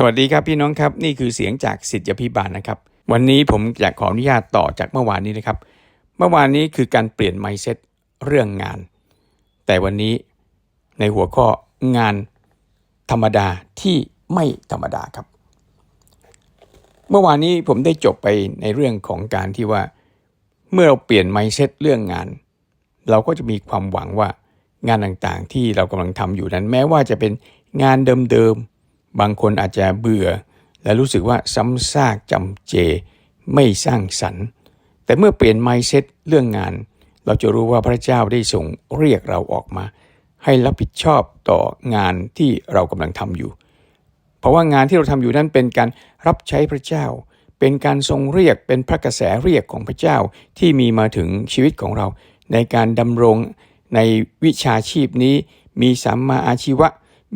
สวัสดีครับพี่น้องครับ นี่คือเสียงจากสิทธิพิบาลนะครับ วันนี้ผมอยากขออนุญาตต่อจากเมื่อวานนี้นะครับ เมื่อวานนี้คือการเปลี่ยนไมเซ็ตเรื่องงาน แต่วันนี้ในหัวข้องานธรรมดาที่ไม่ธรรมดาครับ เมื่อวานนี้ผมได้จบไปในเรื่องของการที่ว่า เมื่อเราเปลี่ยนไมเซ็ตเรื่องงาน เราก็จะมีความหวังว่างานต่างๆที่เรากำลังทำอยู่นั้น แม้ว่าจะเป็นงานเดิมๆ บางคนอาจจะเบื่อ และรู้สึกว่าซ้ำซากจำเจ ไม่สร้างสรรค์ แต่เมื่อเปลี่ยนไมเซ็ตเรื่องงาน เราจะรู้ว่าพระเจ้าได้ส่งเรียกเราออกมา ให้รับผิดชอบต่องานที่เรากำลังทำอยู่ เพราะว่างานที่เราทำอยู่นั้นเป็นการรับใช้พระเจ้า เป็นการทรงเรียกเป็นพระกระแสเรียกของพระเจ้าที่มีมาถึงชีวิตของเรา ในการดำรงในวิชาชีพนี้มีสัมมาอาชีวะ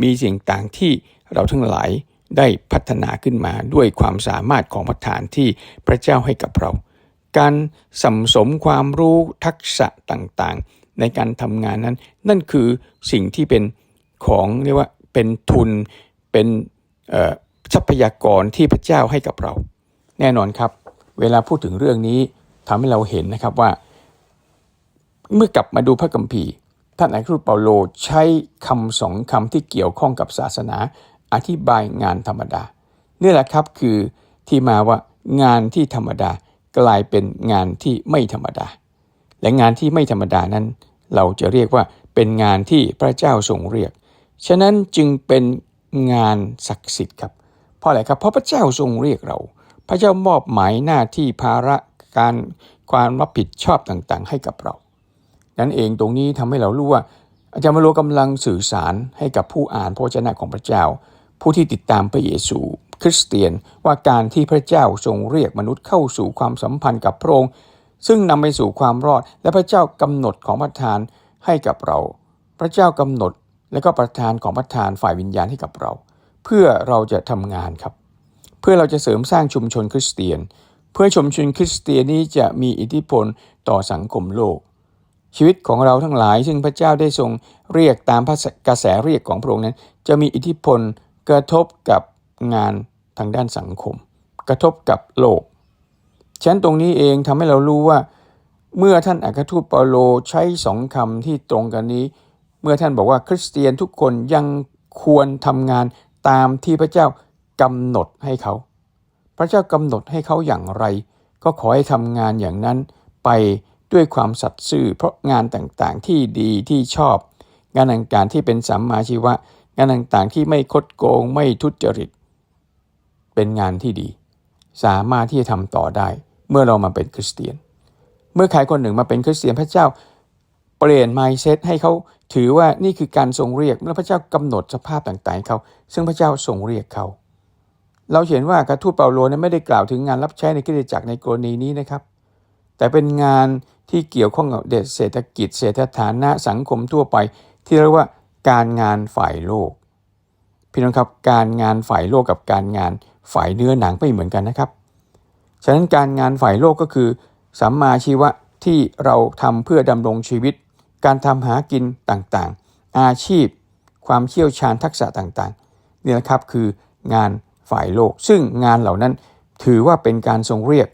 มีสิ่งต่างที่ เราทั้งหลายได้พัฒนาขึ้นมาด้วยความสามารถของประธานที่พระเจ้าให้กับเรา การสัมสมความรู้ทักษะต่างๆ ในการทำงานนั้น นั่นคือสิ่งที่เป็นของเรียกว่าเป็นทุนเป็นทรัพยากรที่พระเจ้าให้กับเรา แน่นอนครับ เวลาพูดถึงเรื่องนี้ทำให้เราเห็นนะครับว่า เมื่อกลับมาดูพระคัมภีร์ท่านอัครทูตเปาโลใช้คำสองคำที่เกี่ยวข้องกับศาสนา อธิบายงานธรรมดานี่แหละครับคือที่มาว่างานที่ธรรมดากลายเป็นงานที่ไม่ธรรมดา และงานที่ไม่ธรรมดานั้น เราจะเรียกว่าเป็นงานที่พระเจ้าทรงเรียก ฉะนั้นจึงเป็นงานศักดิ์สิทธิ์ครับ เพราะอะไรครับ เพราะพระเจ้าทรงเรียกเรา พระเจ้ามอบหมายหน้าที่ภาระการความรับผิดชอบต่างๆ ให้กับเรา นั้นเองตรงนี้ทำให้เรารู้ว่าอาจารย์มโลกำลังสื่อสารให้กับผู้อ่านพระวจนะของพระเจ้า ผู้ที่ติดตามพระเยซูคริสเตียนว่าการที่พระเจ้าทรงเรียกมนุษย์เข้าสู่ความสัมพันธ์กับพระองค์ซึ่งนำไปสู่ความรอดและพระเจ้ากำหนดของประทานให้กับเรา พระเจ้ากำหนดและก็ประทานของประทานฝ่ายวิญญาณให้กับเรา เพื่อเราจะทำงานครับ เพื่อเราจะเสริมสร้างชุมชนคริสเตียน เพื่อชุมชนคริสเตียนนี้จะมีอิทธิพลต่อสังคมโลก ชีวิตของเราทั้งหลาย ซึ่งพระเจ้าได้ทรงเรียกตามกระแสเรียกของพระองค์นั้น จะมีอิทธิพล กระทบกับงานทางด้านสังคม กระทบกับโลกฉะนั้นตรงนี้เองทำให้เรารู้ว่า เมื่อท่านอัครทูตเปาโลใช้สองคำที่ตรงกันนี้ เมื่อท่านบอกว่าคริสเตียนทุกคนยังควรทำงานตามที่พระเจ้ากำหนดให้เขา พระเจ้ากำหนดให้เขาอย่างไร ก็ขอให้ทำงานอย่างนั้นไปด้วยความสัตย์ซื่อเพราะงานต่างๆที่ดีที่ชอบ งานต่างๆที่เป็นสัมมาชีวะ งานต่างๆที่ไม่คดโกงไม่ทุจริต เป็นงานที่ดี สามารถที่จะทำต่อได้ เมื่อเรามาเป็นคริสเตียน เมื่อใครคนหนึ่งมาเป็นคริสเตียนพระเจ้าเปลี่ยนไมเซ็ตให้เขาถือว่านี่คือการทรงเรียกและพระเจ้ากำหนดสภาพต่างๆเขา ซึ่งพระเจ้าทรงเรียกเขา เราเห็นว่ากระทูตเปาโลนั้นไม่ได้กล่าวถึงงานรับใช้ในกิจจักรในกรณีนี้นะครับ แต่เป็นงานที่เกี่ยวข้องกับเศรษฐกิจเศรษฐฐานะสังคมทั่วไป ที่เรียกว่า การงานฝ่ายโลก พี่น้องครับการงานฝ่ายโลกกับการงานฝ่ายเนื้อหนังไม่เหมือนกันนะครับ ฉะนั้นการงานฝ่ายโลกก็คือสัมมาชีวะที่เราทำเพื่อดำรงชีวิต การทำหากินต่างๆ อาชีพ ความเชี่ยวชาญทักษะต่างๆนี่นะครับคืองานฝ่ายโลก ซึ่งงานเหล่านั้นถือว่าเป็นการทรงเรียก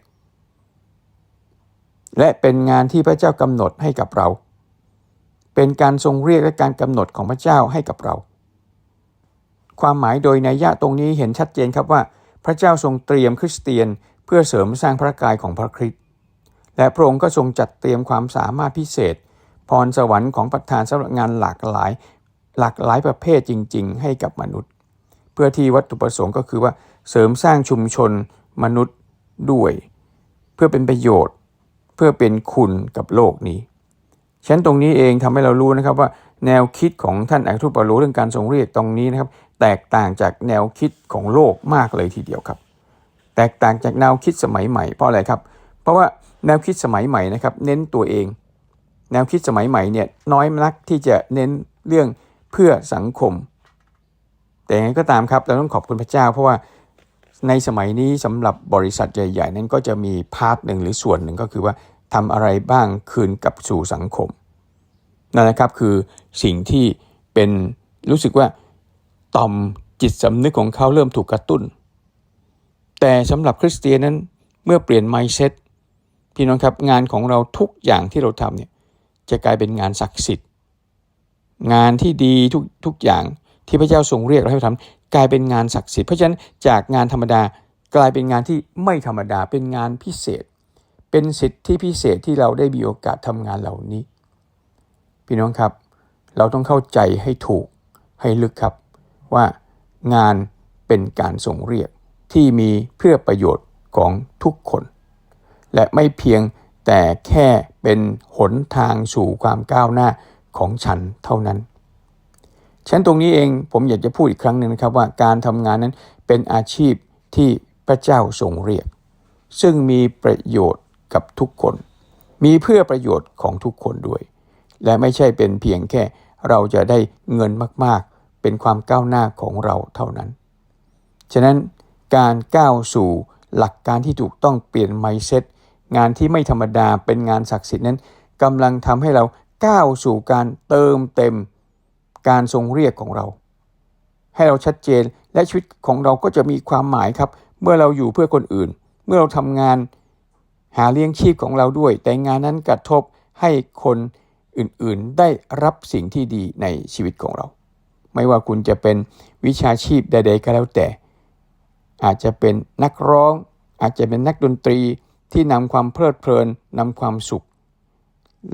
และเป็นงานที่พระเจ้ากำหนดให้กับเรา เป็นการทรงเรียกและการกำหนดของพระเจ้าให้กับเรา ความหมายโดยในยะตรงนี้เห็นชัดเจนครับว่า พระเจ้าทรงเตรียมคริสเตียน เพื่อเสริมสร้างพระกายของพระคริสต์และพระองค์ก็ทรงจัดเตรียมความสามารถพิเศษ พรสวรรค์ของประธานสำหรับงานหลากหลาย หลากหลายประเภทจริง ๆ ให้กับมนุษย์ เพื่อที่วัตถุประสงค์ก็คือว่าเสริมสร้างชุมชนมนุษย์ด้วย เพื่อเป็นประโยชน์ เพื่อเป็นคุณกับโลกนี้ ฉันตรงนี้เองทำให้เรารู้นะครับว่าแนวคิดของท่านอัครทูตเปาโลเรื่องการทรงเรียกตรงนี้นะครับ แตกต่างจากแนวคิดของโลกมากเลยทีเดียวครับ แตกต่างจากแนวคิดสมัยใหม่เพราะอะไรครับ เพราะว่าแนวคิดสมัยใหม่นะครับ เน้นตัวเอง แนวคิดสมัยใหม่เนี่ยน้อยนักที่จะเน้นเรื่องเพื่อสังคม แต่ยังไงก็ตามครับเราต้องขอบคุณพระเจ้า เพราะว่าในสมัยนี้สำหรับบริษัทใหญ่ ๆ นั้นก็จะมีพาร์ทหนึ่งหรือส่วนหนึ่งก็คือว่าทำอะไรบ้างคืนกับสู่สังคม นั่นนะครับคือสิ่งที่เป็นรู้สึกว่าต่อมจิตสำนึกของเขาเริ่มถูกกระตุ้น แต่สำหรับคริสเตียนนั้นเมื่อเปลี่ยนไมเซ็ตพี่น้องครับงานของเราทุกอย่างที่เราทำเนี่ยจะกลายเป็นงานศักดิ์สิทธิ์ งานที่ดีทุกทุกอย่างที่พระเจ้าทรงเรียกเราให้ทำกลายเป็นงานศักดิ์สิทธิ์เพราะฉะนั้นจากงานธรรมดากลายเป็นงานที่ไม่ธรรมดาเป็นงานพิเศษ เป็นสิทธิพิเศษที่เราได้มีโอกาสทำงานเหล่านี้ พี่น้องครับ เราต้องเข้าใจให้ถูกให้ลึกครับ ว่างานเป็นการส่งเรียกที่มีเพื่อประโยชน์ของทุกคน และไม่เพียงแต่แค่เป็นหนทางสู่ความก้าวหน้าของฉันเท่านั้นฉันตรงนี้เองผมอยากจะพูดอีกครั้งหนึ่งนะครับว่าการทำงานนั้นเป็นอาชีพที่พระเจ้าทรงเรียก ซึ่งมีประโยชน์กับทุกคน มีเพื่อประโยชน์ของทุกคนด้วย และไม่ใช่เป็นเพียงแค่เราจะได้เงินมากๆ เป็นความก้าวหน้าของเราเท่านั้น ฉะนั้นการก้าวสู่หลักการที่ถูกต้องเปลี่ยนไมเซ็ตงานที่ไม่ธรรมดาเป็นงานศักดิ์สิทธิ์นั้นกำลังทำให้เราก้าวสู่การเติมเต็มการทรงเรียกของเรา ให้เราชัดเจนและชีวิตของเราก็จะมีความหมายครับ เมื่อเราอยู่เพื่อคนอื่น เมื่อเราทำงานหาเลี้ยงชีพของเราด้วย แต่งานนั้นกระทบให้คน อื่นๆ ได้รับสิ่งที่ดีในชีวิตของเรา ไม่ว่าคุณจะเป็นวิชาชีพใด ๆ ก็แล้วแต่ อาจจะเป็นนักร้อง อาจจะเป็นนักดนตรีที่นำความเพลิดเพลินนำความสุข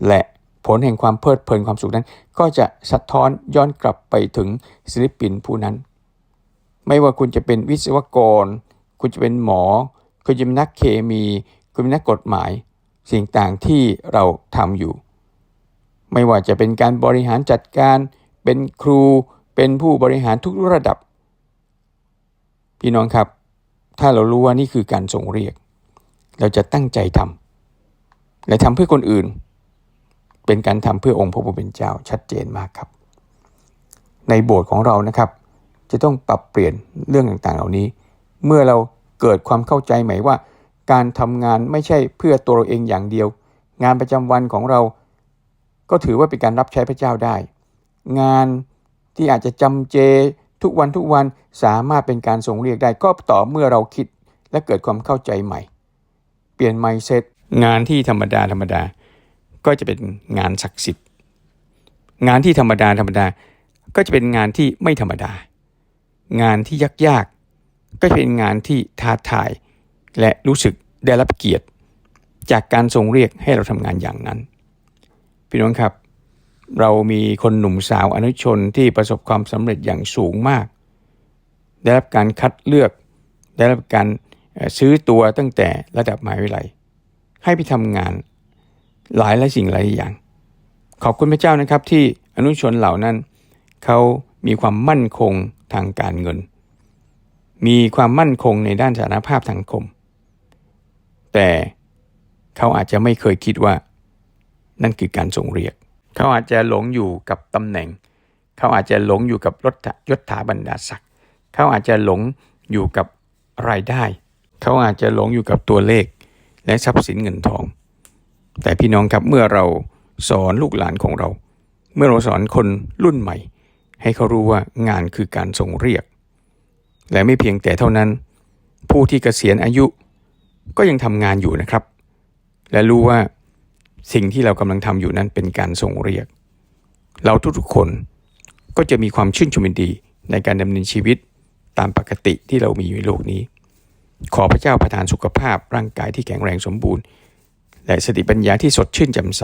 และผลแห่งความเพลิดเพลินความสุขนั้น ก็จะสะท้อนย้อนกลับไปถึงศิลปินผู้นั้น ไม่ว่าคุณจะเป็นวิศวกร คุณจะเป็นหมอ คุณจะเป็นนักเคมี คุณเป็นนักกฎหมาย สิ่งต่างที่เราทำอยู่ ไม่ว่าจะเป็นการบริหารจัดการ เป็นครู เป็นผู้บริหารทุกระดับ พี่น้องครับ ถ้าเรารู้ว่านี่คือการส่งเรียก เราจะตั้งใจทำและทำเพื่อคนอื่น เป็นการทำเพื่อองค์พระผู้เป็นเจ้าชัดเจนมากครับ ในโบสถ์ของเรานะครับ จะต้องปรับเปลี่ยนเรื่องต่างๆ เหล่านี้ เมื่อเราเกิดความเข้าใจใหม่ว่า การทำงานไม่ใช่เพื่อตัวเราเองอย่างเดียว งานประจำวันของเรา ก็ถือว่าเป็นการรับใช้พระเจ้าได้ งานที่อาจจะจำเจทุกวันทุกวันสามารถเป็นการส่งเรียกได้ก็ต่อเมื่อเราคิดและเกิดความเข้าใจใหม่ เปลี่ยนไมเซ็ตงานที่ธรรมดาธรรมดา ก็จะเป็นงานศักดิ์สิทธิ์ งานที่ธรรมดาธรรมดา ก็จะเป็นงานที่ไม่ธรรมดา งานที่ยากๆก็จะเป็นงานที่ท้าทาย และรู้สึกได้รับเกียรติ จากการทรงเรียกให้เราทำงานอย่างนั้น พี่น้องครับ เรามีคนหนุ่มสาวอนุชนที่ประสบความสำเร็จอย่างสูงมาก ได้รับการคัดเลือก ได้รับการซื้อตัวตั้งแต่ระดับมหาวิทยาลัย ให้ไปทำงานหลายหลายสิ่งหลายอย่าง ขอบคุณพระเจ้านะครับที่อนุชนเหล่านั้น เขามีความมั่นคงทางการเงิน มีความมั่นคงในด้านสารภาพทางคม แต่เขาอาจจะไม่เคยคิดว่า นั่นคือการส่งเรียก เขาอาจจะหลงอยู่กับตำแหน่ง เขาอาจจะหลงอยู่กับรถยศถาบรรดาศักดิ์เขาอาจจะหลงอยู่กับรายได้ เขาอาจจะหลงอยู่กับตัวเลข และทรัพย์สินเงินทอง แต่พี่น้องครับเมื่อเราสอนลูกหลานของเรา เมื่อเราสอนคนรุ่นใหม่ ให้เขารู้ว่างานคือการส่งเรียก และไม่เพียงแต่เท่านั้น ผู้ที่เกษียณอายุก็ยังทำงานอยู่นะครับ และรู้ว่า สิ่งที่เรากำลังทำอยู่นั้นเป็นการส่งเรียก เราทุกๆคนก็จะมีความชื่นชมยินดีในการดำเนินชีวิตตามปกติที่เรามีอยู่ในโลกนี้ ขอพระเจ้าประทานสุขภาพร่างกายที่แข็งแรงสมบูรณ์ และสติปัญญาที่สดชื่นแจ่มใส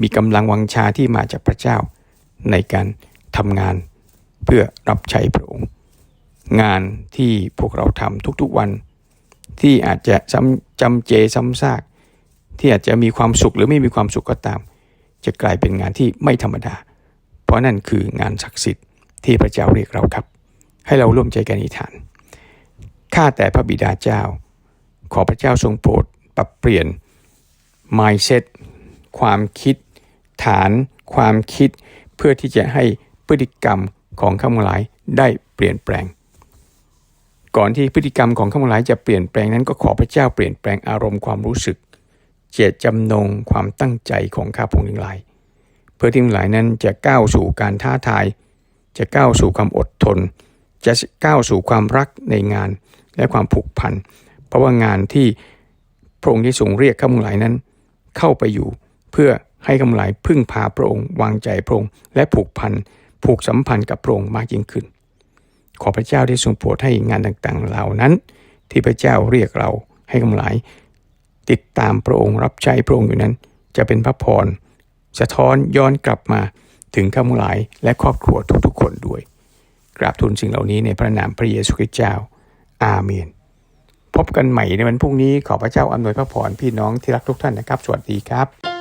มีกำลังวังชาที่มาจากพระเจ้า ในการทำงานเพื่อรับใช้พระองค์ งานที่พวกเราทำทุกๆวัน ที่อาจจะจำเจซ้ำซาก ที่อาจจะมีความสุขหรือไม่มีความสุขก็ตาม จะกลายเป็นงานที่ไม่ธรรมดา เพราะนั่นคืองานศักดิ์สิทธิ์ที่พระเจ้าเรียกเราครับ ให้เราร่วมใจกันอธิษฐานข้าแต่พระบิดาเจ้า ขอพระเจ้าทรงโปรดปรับเปลี่ยน mindset ความคิด ฐาน ความคิด เพื่อที่จะให้พฤติกรรมของข้าพเจ้าได้เปลี่ยนแปลง ก่อนที่พฤติกรรมของข้าพเจ้าจะเปลี่ยนแปลงนั้นก็ขอพระเจ้าเปลี่ยนแปลงอารมณ์ความรู้สึก เจตจำนงความตั้งใจของข้าพงทั้งหลาย เพื่อที่ทั้งหลายนั้นจะก้าวสู่การท้าทาย จะก้าวสู่ความอดทน จะก้าวสู่ความรักในงานและความผูกพัน เพราะว่างานที่พระองค์ที่ทรงเรียกข้าพงหลายนั้น เข้าไปอยู่เพื่อให้ข้าพงหลายพึ่งพาพระองค์ วางใจพระองค์และผูกพันผูกสัมพันธ์กับพระองค์มากยิ่งขึ้น ขอพระเจ้าได้ทรงโปรดให้งานต่างๆเหล่านั้น ที่พระเจ้าเรียกเราให้ข้าพงหลาย ติดตามพระองค์รับใช้พระองค์อยู่นั้น จะเป็นพระพรสะท้อนย้อนกลับมาถึงข้าพหลายและครอบครัวทุกๆ คนด้วย กราบทูลสิ่งเหล่านี้ในพระนามพระเยซูคริสต์เจ้า อาเมน พบกันใหม่ในวันพรุ่งนี้ขอพระเจ้าอำนวยพระพรพี่น้องที่รักทุกท่านนะครับ สวัสดีครับ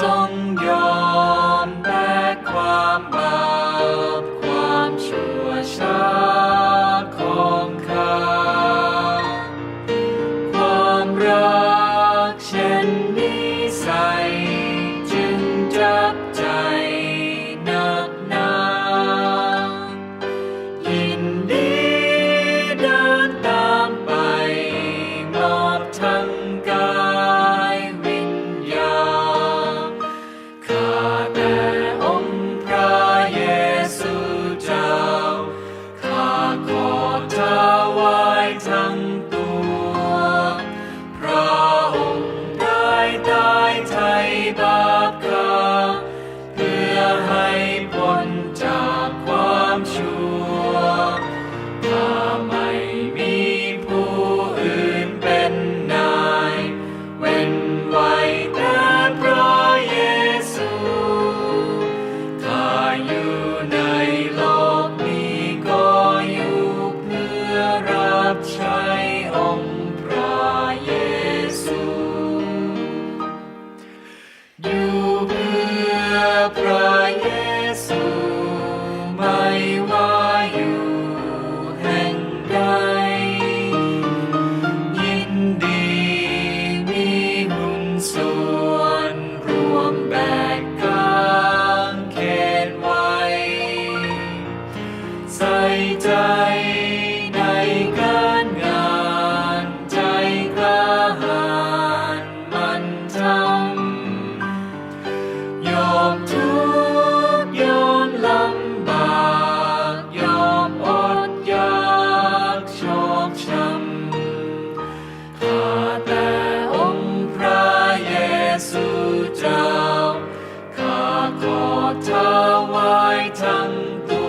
성경. santo.